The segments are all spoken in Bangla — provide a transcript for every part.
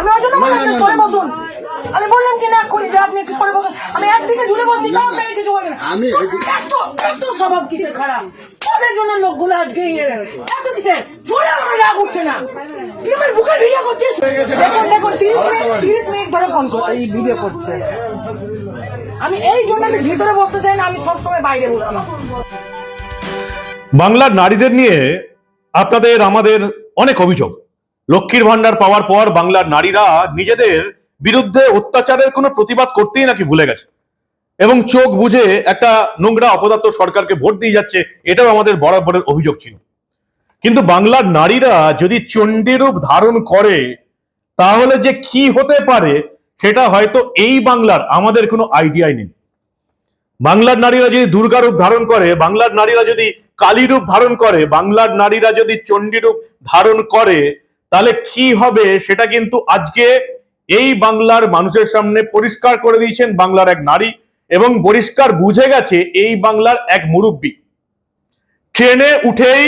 আমি ওই জন্য বললাম সরে বসুন। আমি বললাম কি না যে আপনি একটু সরে বসুন। আমি একদিকে ঝুলে বসছি তাও আপনাকে কিছু বলবেন আমি এত এত স্বভাব কিসের খারাপ? জন্য লোকগুলো আজকে ইয়ে এত কিসের? ঝুলে আমার রাগ উঠছে না। তুই আমার বুকের ভিডিও করছিস? দেখুন দেখুন তিরিশ মিনিট তিরিশ মিনিট ধরে ফোন এই ভিডিও করছে। আমি এই জন্য আমি ভিতরে বসতে চাই না আমি সবসময় বাইরে বসি। বাংলার নারীদের নিয়ে আপনাদের আমাদের অনেক অভিযোগ। লক্ষ্মীর ভান্ডার পাওয়ার পর বাংলার নারীরা নিজেদের বিরুদ্ধে অত্যাচারের কোনো প্রতিবাদ করতেই নাকি ভুলে গেছে। এবং চোখ বুঝে একটা নোংরা অপদার্থ সরকারকে ভোট দিয়ে যাচ্ছে, এটাও আমাদের বরাবরের অভিযোগ ছিল। কিন্তু বাংলার নারীরা যদি চণ্ডীরূপ ধারণ করে, তাহলে যে কি হতে পারে, সেটা হয়তো এই বাংলার আমাদের কোনো আইডিয়াই নেই। বাংলার নারীরা যদি দুর্গা রূপ ধারণ করে, বাংলার নারীরা যদি কালী রূপ ধারণ করে, বাংলার নারীরা যদি চণ্ডী রূপ ধারণ করে তাহলে কি হবে সেটা কিন্তু আজকে এই বাংলার মানুষের সামনে পরিষ্কার করে দিয়েছেন বাংলার এক নারী এবং পরিষ্কার বুঝে গেছে এই বাংলার এক মুরব্বী। ট্রেনে উঠেই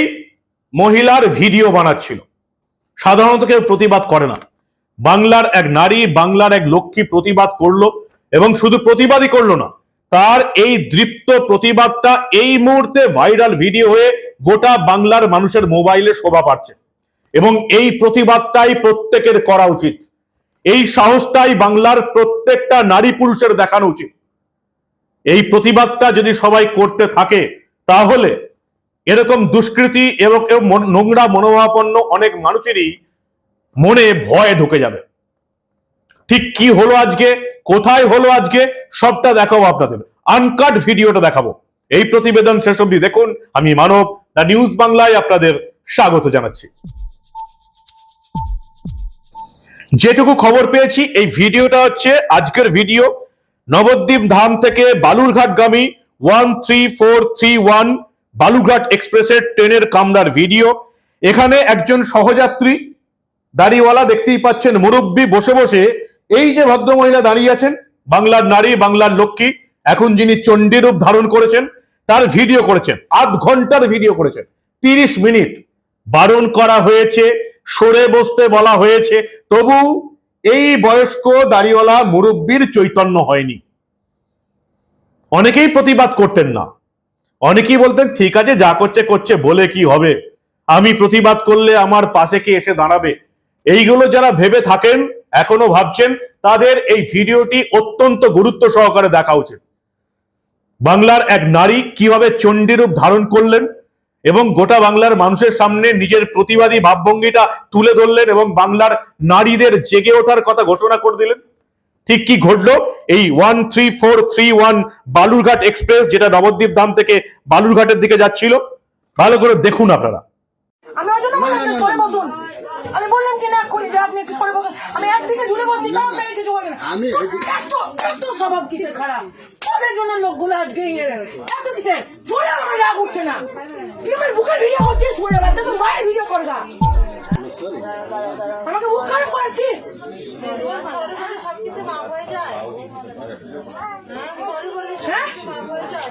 মহিলার ভিডিও বানাচ্ছিল। সাধারণত কেউ প্রতিবাদ করে না। বাংলার এক নারী, বাংলার এক লক্ষ্মী প্রতিবাদ করল এবং শুধু প্রতিবাদই করল না, তার এই দৃপ্ত প্রতিবাদটা এই মুহূর্তে ভাইরাল ভিডিও হয়ে গোটা বাংলার মানুষের মোবাইলে শোভা পাচ্ছে। এবং এই প্রতিবাদটাই প্রত্যেকের করা উচিত। এই সাহসটাই বাংলার প্রত্যেকটা নারী পুরুষের দেখানো উচিত। এই প্রতিবাদটা যদি সবাই করতে থাকে, তাহলে এরকম দুষ্কৃতি এবং নোংরা মনোভাবাপন্ন অনেক মানুষেরই মনে ভয় ঢুকে যাবে। ঠিক কি হলো আজকে, কোথায় হলো আজকে, সবটা দেখাবো আপনাদের। আনকাট ভিডিওটা দেখাবো। এই প্রতিবেদন শেষ অবধি দেখুন। আমি মানব, দ্য নিউজ বাংলায় আপনাদের স্বাগত জানাচ্ছি। যেটুকু খবর পেয়েছি, এই ভিডিওটা হচ্ছে আজকের ভিডিও। নবদ্বীপ ধাম থেকে বালুরঘাটগামী one three four three one Balurghat এক্সপ্রেসের ট্রেনের কামরার ভিডিও। এখানে একজন সহযাত্রী দাড়িওয়ালা দেখতেই পাচ্ছেন মুরব্বী বসে বসে। এই যে ভদ্রমহিলা দাঁড়িয়ে আছেন, বাংলার নারী, বাংলার লক্ষ্মী, এখন যিনি চণ্ডীরূপ ধারণ করেছেন, তার ভিডিও করেছেন আধ ঘণ্টার ভিডিও করেছেন, তিরিশ মিনিট বারণ করা হয়েছে। সরে বসতে বলা হয়েছে, তবু এই বয়স্ক দাড়িওয়ালা মুরব্বীর চৈতন্য হয়নি। অনেকেই প্রতিবাদ করতেন না। অনেকেই বলতেন, ঠিক আছে, যা করছে করছে, বলে কি হবে? আমি প্রতিবাদ করলে আমার পাশে কে এসে দাঁড়াবে? এইগুলো যারা ভেবে থাকেন, এখনও ভাবছেন, তাদের এই ভিডিওটি অত্যন্ত গুরুত্ব সহকারে দেখা উচিত। বাংলার এক নারী কীভাবে চণ্ডীরূপ ধারণ করলেন এবং গোটা বাংলার মানুষের সামনে নিজের প্রতিবাদী ভাবভঙ্গিটা তুলে ধরলেন এবং বাংলার নারীদের জেগে ওঠার কথা ঘোষণা করে দিলেন। ঠিক কি ঘটলো? এই one three four three one Balurghat express যেটা নবদ্বীপ ধাম থেকে বালুরঘাটের দিকে যাচ্ছিল। ভালো করে দেখুন আপনারা। আমি বললাম কি না এক্ষুনি যে আপনি একটু সরে বসুন। আমি একদিকে ঝুলে বসছি কিছু আমি এত এত স্বভাব কিসের খারাপ? জন্য লোকগুলো আজকে ইয়ে এত কিসের? ঝুলে আমার রাগ উঠছে না। তুই আমার বুকের ভিডিও করছিস বাচ্চা তো মায়ের ভিডিও করবা আমাকে বুক খারাপ করেছিস সবকিছু মাপ হয়ে যায় হ্যাঁ হয়ে যায়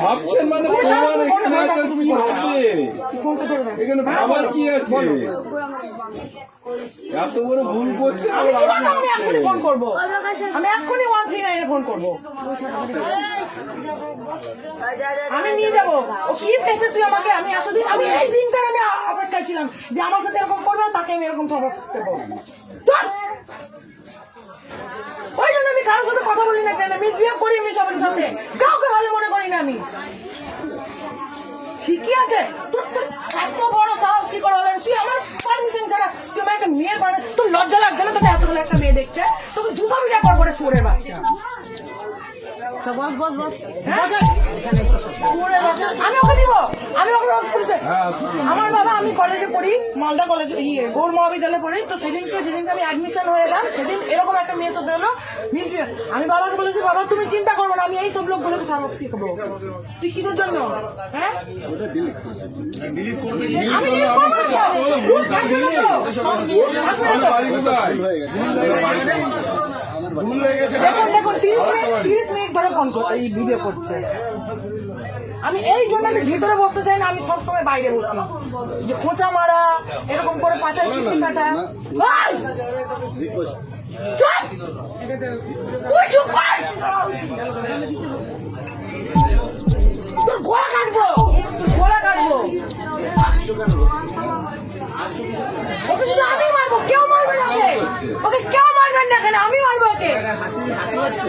ভাবছেন মানে প্রমাণ এখানে আছে কি ভাববে। এখানে ভাবার কি আছে? এত বড় ভুল করছে আমি এক্ষুনি ফোন করব? আমি এক্ষুনি ওয়ান থ্রি নাইনে ফোন করব। আমি নিয়ে যাব। ও কি পেয়েছে তুই আমাকে? আমি এতদিন আমি এই দিনটা আমি অপেক্ষায় ছিলাম যে আমার সাথে এরকম করবে তাকে আমি এরকম সবক দেবো কারোর সাথে কথা বলি না কেন? মিসবিহেভ করি আমি সবার সাথে। কাউকে ভালো মনে করি না আমি। ঠিকই আছে। তোর তোর এত বড় সাহস কি করে? তুই আমার পারমিশন ছাড়া তুই আমার একটা মেয়ের বাড়ি তোর লজ্জা লাগছে না তোকে এতগুলো একটা মেয়ে দেখছে তোকে দুটো মিডিয়া পর পরে সরে বাচ্চা। বস বস বস। বাচ্চা। আমি ওকে দিব। আমি ওকে পুলিশে আমার বাবা আমি কলেজে পড়ি মালদা কলেজে ইয়ে গৌর মহাবিদ্যালয়ে পড়ি। তো সেদিনকে যেদিনকে আমি অ্যাডমিশন হয়ে এলাম সেদিন এরকম একটা মেয়ে সাথে হলো। মিসবিহেভ আমি বাবাকে বলেছি বাবা তুমি চিন্তা করব না আমি এই সব লোকগুলোকে সাবক শিখব। তুই কিসের জন্য? হ্যাঁ? হয়ে হয়ে দেখুন দেখুন তিরিশ মিনিট তিরিশ মিনিট ধরে ফোন করছে এই ভিডিও করছে। আমি এই জন্য আমি ভিতরে বসতে চাই না আমি সবসময় বাইরে বসি যে খোঁচা মারা এরকম করে পাচাই চিঠি কাটা! তুই চুপ কর! তোর গলা কাটবো! গলা কাটবো! ওকে শুধু আমি মারবো কেউ মারবে না ওকে। ওকে কেউ মারবেন না কেন আমি মারবো ওকে। হাসি হাসি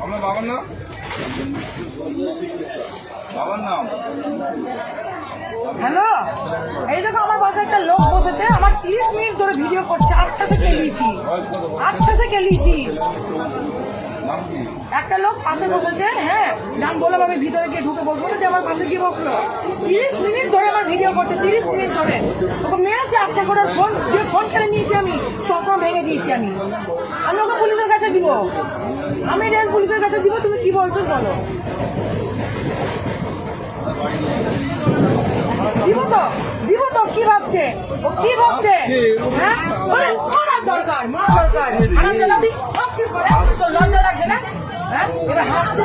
আপনার বাবার নাম? বাবার নাম? হ্যালো? এই দেখো আমার পাশে একটা লোক বসেছে আমার তিরিশ মিনিট ধরে ভিডিও করছে আটটা থেকে লিয়েছি আটটা থেকে লিয়েছি একটা লোক পাশে বসেছে হ্যাঁ নাম বললাম আমি ভিতরে গিয়ে ঢুকে বসবো যে আমার পাশে গিয়ে বসল। তিরিশ মিনিট ধরে ভিডিও করছে তিরিশ মিনিট ধরে। ওকে মেরেছে আচ্ছা করে ফোন ফোন কেড়ে নিয়েছি আমি, চশমা ভেঙে দিয়েছি আমি। আমি ওকে পুলিশের কাছে দিব। আমি রেল পুলিশের কাছে দিব, তুমি কি বলছো বলো। দিব তো দিব তো, কি ভাবছে? ও কি ভাবছে? হ্যাঁ? দরকার দরকার। হ্যাঁ? এবার হাসছে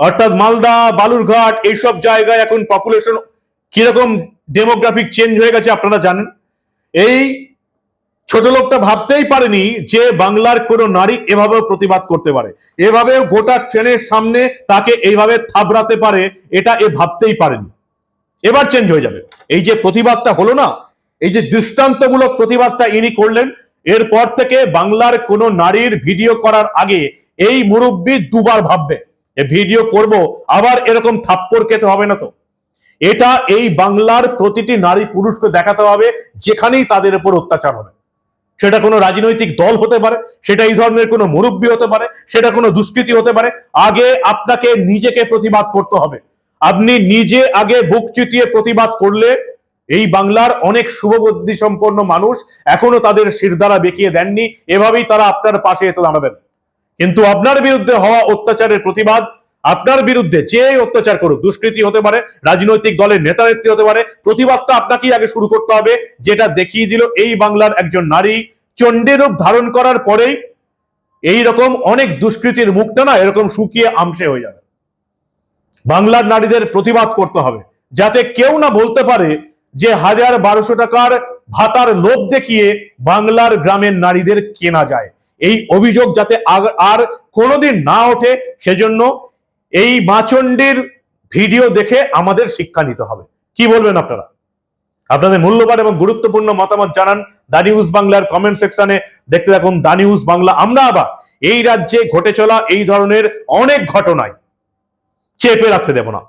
অর্থাৎ মালদা, বালুরঘাট, এইসব জায়গায় এখন পপুলেশন কীরকম ডেমোগ্রাফিক চেঞ্জ হয়ে গেছে আপনারা জানেন। এই ছোট লোকটা ভাবতেই পারেনি যে বাংলার কোনো নারী এভাবেও প্রতিবাদ করতে পারে। এভাবেও গোটা ট্রেনের সামনে তাকে এইভাবে থাবড়াতে পারে, এটা এ ভাবতেই পারেনি। এবার চেঞ্জ হয়ে যাবে। এই যে প্রতিবাদটা হলো না, এই যে দৃষ্টান্তমূলক প্রতিবাদটা ইনি করলেন, এরপর থেকে বাংলার কোন নারীর ভিডিও করার আগে এই মুরব্বী দুবার ভাববে। ভিডিও করব, আবার এরকম থাপ্পড় খেতে হবে না তো। এটা এই বাংলার প্রতিটি নারী পুরুষকে দেখাতে হবে, যেখানেই তাদের উপর অত্যাচার হবে। সেটা কোনো রাজনৈতিক দল হতে পারে, সেটা এই ধরনের কোনো মুরব্বী হতে পারে, সেটা কোনো দুষ্কৃতি হতে পারে, আগে আপনাকে নিজেকে প্রতিবাদ করতে হবে। আপনি নিজে আগে বুক চিতিয়ে প্রতিবাদ করলে এই বাংলার অনেক শুভবুদ্ধি সম্পন্ন মানুষ এখনও তাদের শিরদারা বেঁকিয়ে দেননি, এভাবেই তারা আপনার পাশে এসে দাঁড়াবেন। কিন্তু আপনার বিরুদ্ধে হওয়া অত্যাচারের প্রতিবাদ আপনার বিরুদ্ধে যে অত্যাচার করুক, দুষ্কৃতি হতে পারে, রাজনৈতিক দলের নেতা নেত্রী হতে পারে, প্রতিবাদটা আপনাকেই আগে শুরু করতে হবে। যেটা দেখিয়ে দিল এই বাংলার একজন নারী চণ্ডীরূপ ধারণ করার পরেই এই রকম অনেক দুষ্কৃতির মুখটা না এরকম শুকিয়ে আমসে হয়ে যাবে। বাংলার নারীদের প্রতিবাদ করতে হবে, যাতে কেউ না বলতে পারে যে হাজার বারোশো টাকার ভাতার লোভ দেখিয়ে বাংলার গ্রামের নারীদের কেনা যায়। এই অভিযোগ যাতে আর কোনোদিন না ওঠে, সেজন্য এই মাচন্ডির ভিডিও দেখে আমাদের শিক্ষা নিতে হবে। কি বলবেন আপনারা? আপনাদের মূল্যবান এবং গুরুত্বপূর্ণ মতামত জানান দা নিউজ বাংলার কমেন্ট সেকশনে দেখতে থাকুন দা নিউজ বাংলা। আমরা আবার এই রাজ্যে ঘটে চলা এই ধরনের অনেক ঘটনায় চেপে রাখতে দেব না।